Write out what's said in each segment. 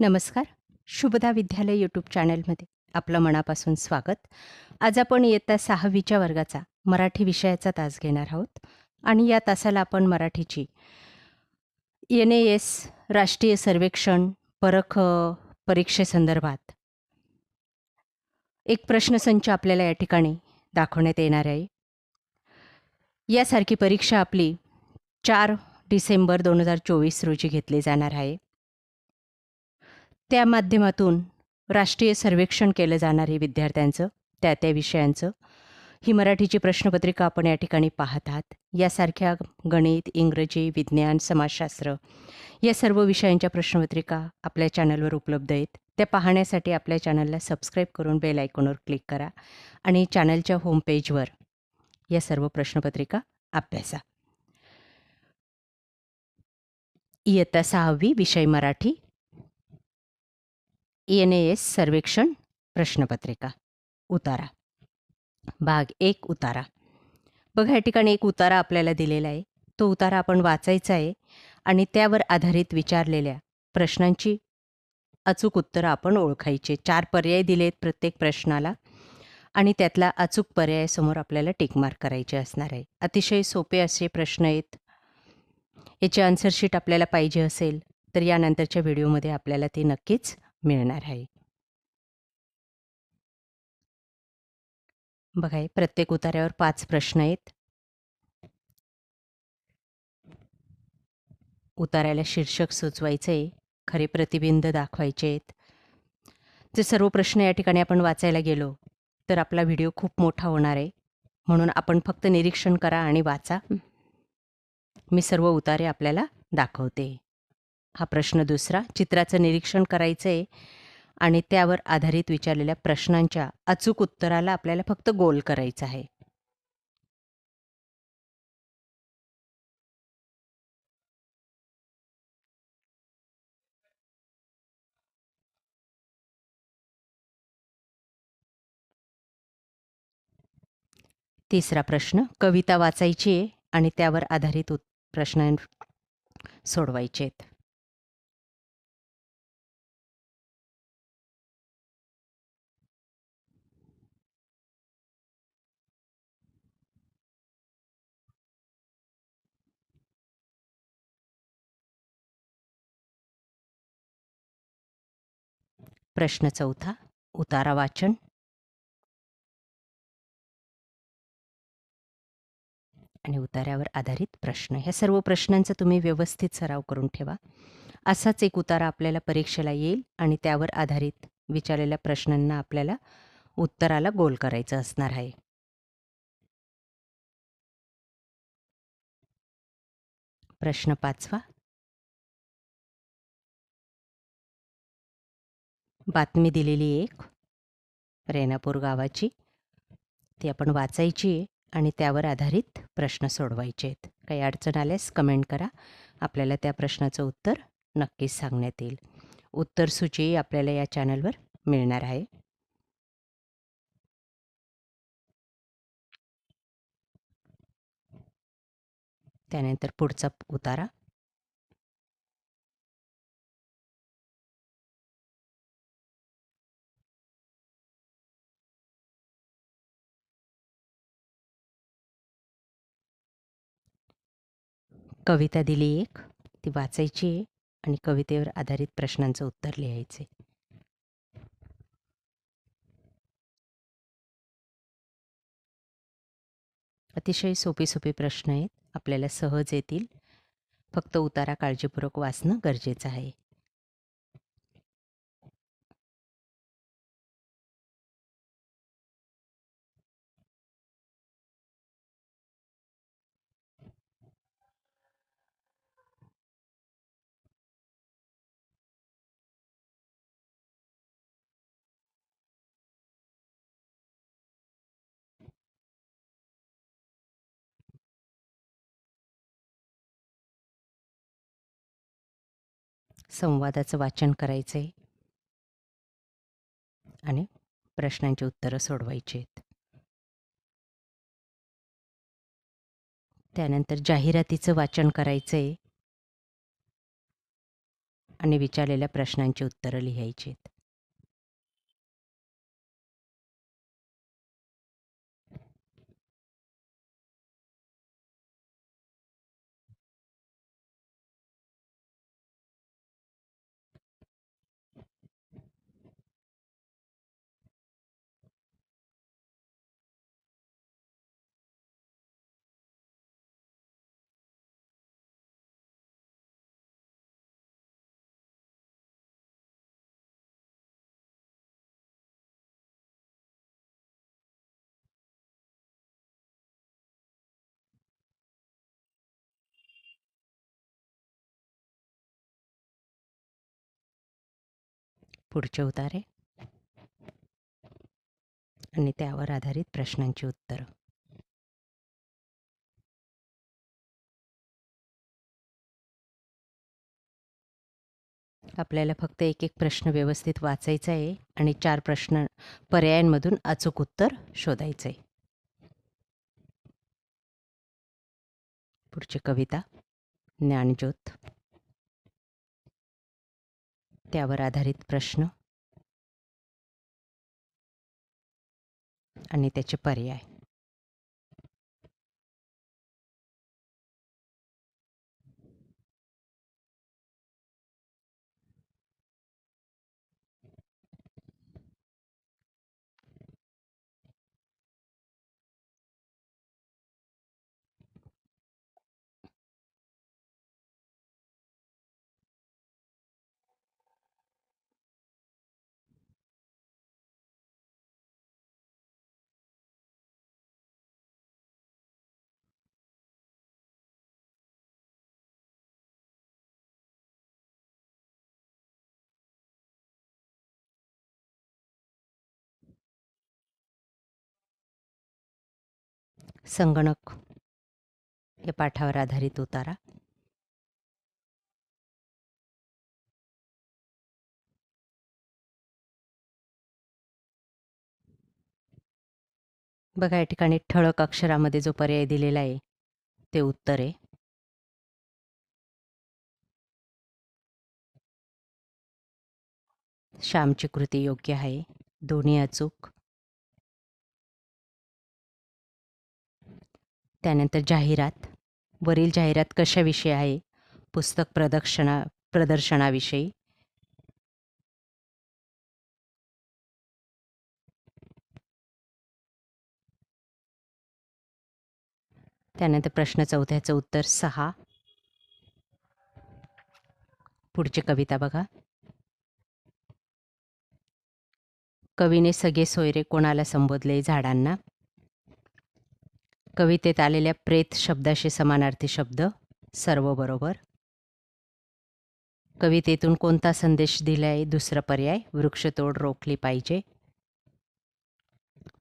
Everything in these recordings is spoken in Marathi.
नमस्कार. शुभदा विद्यालय यूट्यूब चॅनलमध्ये आपलं मनापासून स्वागत. आज आपण इयत्ता सहावीच्या वर्गाचा मराठी विषयाचा तास घेणार आहोत आणि या तासाला आपण मराठीची एन ए एस राष्ट्रीय सर्वेक्षण परख परीक्षेसंदर्भात एक प्रश्नसंच आपल्याला या ठिकाणी दाखवण्यात येणार आहे. यासारखी परीक्षा आपली चार डिसेंबर दोन हजार चोवीस रोजी घेतली जाणार आहे. त्या माध्यमातून राष्ट्रीय सर्वेक्षण केलं जाणार आहे विद्यार्थ्यांचं त्या त्या विषयांचं. ही मराठीची प्रश्नपत्रिका आपण या ठिकाणी पाहत आहात यासारख्या गणित इंग्रजी विज्ञान समाजशास्त्र या सर्व विषयांच्या प्रश्नपत्रिका आपल्या चॅनलवर उपलब्ध आहेत. त्या पाहण्यासाठी आपल्या चॅनलला सबस्क्राईब करून बेल आयकॉनवर क्लिक करा आणि चॅनलच्या होमपेजवर या सर्व प्रश्नपत्रिका अभ्यासा. इयत्ता सहावी विषय मराठी. एन ए एस सर्वेक्षण प्रश्नपत्रिका. उतारा. भाग एक उतारा. बघा या ठिकाणी एक उतारा आपल्याला दिलेला आहे. तो उतारा आपण वाचायचा आहे आणि त्यावर आधारित विचारलेल्या प्रश्नांची अचूक उत्तरं आपण ओळखायचे चार पर्याय दिलेत प्रत्येक प्रश्नाला आणि त्यातला अचूक पर्यायासमोर आपल्याला टिकमार्क करायचे असणार आहे. अतिशय सोपे असे प्रश्न आहेत. याची आन्सरशीट आपल्याला पाहिजे असेल तर यानंतरच्या व्हिडिओमध्ये आपल्याला ते नक्कीच मिळणार आहे. बघा प्रत्येक उतार्यावर पाच प्रश्न आहेत. उतार्याला शीर्षक सुचवायचे आहे खरे प्रतिबिंब दाखवायचे आहेत. जे सर्व प्रश्न या ठिकाणी आपण वाचायला गेलो तर आपला व्हिडिओ खूप मोठा होणार आहे. म्हणून आपण फक्त निरीक्षण करा आणि वाचा. मी सर्व उतारे आपल्याला दाखवते. हा प्रश्न दुसरा. चित्राचं निरीक्षण करायचं आहे आणि त्यावर आधारित विचारलेल्या प्रश्नांच्या अचूक उत्तराला आपल्याला फक्त गोल करायचं आहे. तिसरा प्रश्न. कविता वाचायची आहे आणि त्यावर आधारित उत प्रश्न सोडवायचे आहेत प्रश्न चौथा उतारा वाचन. आणि उतार्यावर आधारित प्रश्न. ह्या सर्व प्रश्नांचा तुम्ही व्यवस्थित सराव करून ठेवा. असाच एक उतारा आपल्याला परीक्षेला येईल आणि त्यावर आधारित विचारलेल्या प्रश्नांना आपल्याला उत्तराला गोल करायचं असणार आहे. प्रश्न पाचवा बातमी दिलेली एक रेणापूर गावाची. ती आपण वाचायची आहे आणि त्यावर आधारित प्रश्न सोडवायचे आहेत. काही अडचण आल्यास कमेंट करा. आपल्याला त्या प्रश्नाचं उत्तर नक्कीच सांगण्यात येईल. उत्तर सूची आपल्याला या चॅनलवर मिळणार आहे. त्यानंतर पुढचा उतारा. कविता दिली एक ती वाचायची आहे आणि कवितेवर आधारित प्रश्नांचं उत्तर लिहायचे. अतिशय सोपे सोपे प्रश्न आहेत. आपल्याला सहज येतील. फक्त उतारा काळजीपूर्वक वाचणं गरजेचं आहे. संवादाचं वाचन करायचं आहे आणि प्रश्नांची उत्तरं सोडवायची आहेत. त्यानंतर जाहिरातीचं वाचन करायचं आहे आणि विचारलेल्या प्रश्नांची उत्तरं लिहायची आहेत. पुढचे उतारे? आणि त्यावर आधारित प्रश्नांची उत्तरं. आपल्याला फक्त एक एक प्रश्न व्यवस्थित वाचायचा आहे आणि चार प्रश्न पर्यायांमधून अचूक उत्तर शोधायचं आहे पुढची कविता ज्ञानज्योत. त्यावर आधारित प्रश्न आणि त्याचे पर्याय. संगणक या पाठावर आधारित उतारा. बघा या ठिकाणी ठळक अक्षरामध्ये जो पर्याय दिलेला आहे ते उत्तर आहे. श्यामची कृती योग्य आहे. दोन्ही अचूक. त्यानंतर जाहिरात. वरील जाहिरात कशाविषयी आहे? पुस्तक प्रदर्शना प्रदर्शनाविषयी. त्यानंतर प्रश्न चौथ्याचं उत्तर सहा. पुढची कविता बघा. कवीने सगळे सोयरे कोणाला संबोधले? झाडांना. कवितेत आलेल्या प्रेत शब्दाशी समानार्थी शब्द सर्व बरोबर. कवितेतून कोणता संदेश दिलाय? दुसरा पर्याय वृक्षतोड रोखली पाहिजे.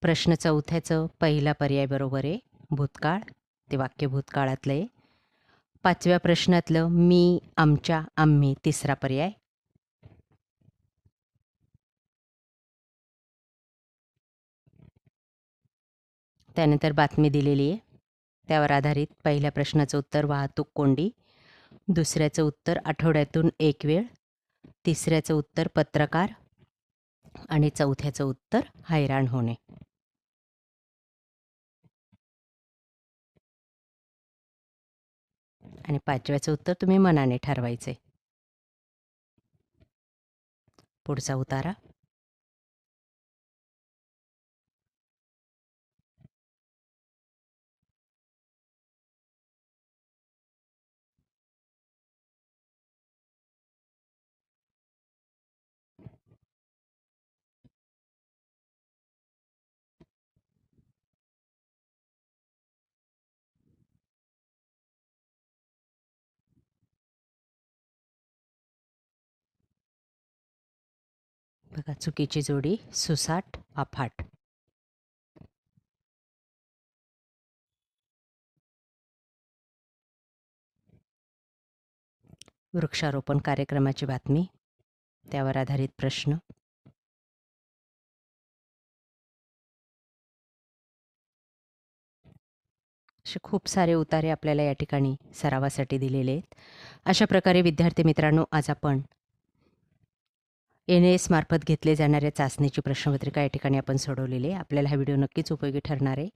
प्रश्न चौथ्याचं पहिला पर्याय बरोबर आहे भूतकाळ. ते वाक्य भूतकाळातलं आहे. पाचव्या प्रश्नातलं मी आमच्या आम्ही तिसरा पर्याय. त्यानंतर बातमी दिलेली आहे. त्यावर आधारित पहिल्या प्रश्नाचं उत्तर वाहतूक कोंडी. दुसऱ्याचं उत्तर आठवड्यातून एक वेळ. तिसऱ्याचं उत्तर पत्रकार. आणि चौथ्याचं उत्तर हैराण होणे. आणि पाचव्याचं उत्तर तुम्ही मनाने ठरवायचे पुढचा उतारा. बघा चुकीची जोडी सुसाट अफाट. वृक्षारोपण कार्यक्रमाची बातमी त्यावर आधारित प्रश्न. असे खूप सारे उतारे आपल्याला या ठिकाणी सरावासाठी दिलेले आहेत. अशा प्रकारे विद्यार्थी मित्रांनो आज आपण एन एस मार्फत घेतले जाणाऱ्या चाचणीची प्रश्नपत्रिका या ठिकाणी आपण सोडवलेली आहे. आपल्याला हा व्हिडिओ नक्कीच उपयोगी ठरणार आहे.